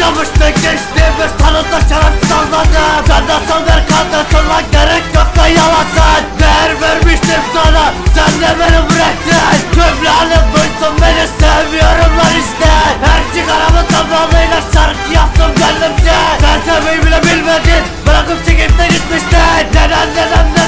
yaşamıştı geçtiğimiz tanıdı şerefsiz anladı Sen nasıl bir kadınsın lan gerek yok da yalasın Değer vermiştim sana sen de beni bıraktın. Cümlenim duysun beni seviyorum lan işte. Her çıkaramın tamamıyla şarkı yaptım kendimce. Sen sevmeyi bile bilmedin bırakıp çekip de gitmiştin. Neden neden neden